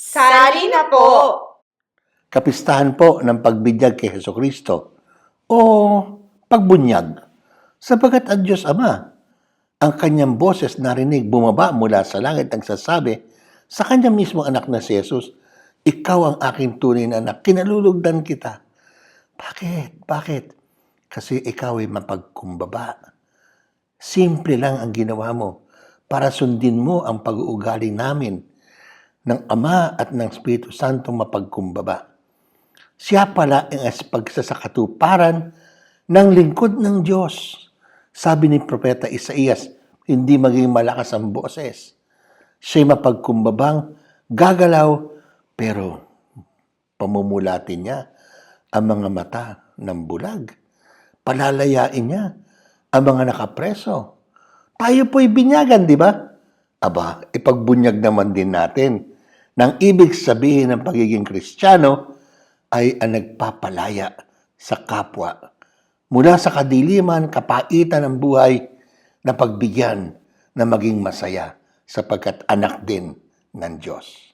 Sali na po! kapistahan po ng pagbidyag kay Heso Kristo o pagbunyag sapagat ang Diyos Ama ang kanyang boses narinig bumaba mula sa langit ang sasabi sa kanyang mismong anak na si Jesus, Ikaw ang aking tunay na anak, kinalulugdan kita. Bakit? Bakit? Kasi ikaw ay mapagkumbaba. Simple lang ang ginawa mo para sundin mo ang pag-uugali namin ng Ama at ng Espiritu Santo mapagkumbaba. Siya pala ang pagsasakatuparan ng lingkod ng Diyos. Sabi ni Propeta Isaías, hindi maging malakas ang boses. Siya'y mapagkumbabang gagalaw, pero pamumulatin niya ang mga mata ng bulag. Palalayain niya ang mga nakapreso. Tayo po'y binyagan, di ba? Aba, ipagbunyag naman din natin nang ibig sabihin ng pagiging kristyano ay ang nagpapalaya sa kapwa mula sa kadiliman, kapaitan ng buhay na pagbigyan na maging masaya sapagkat anak din ng Diyos.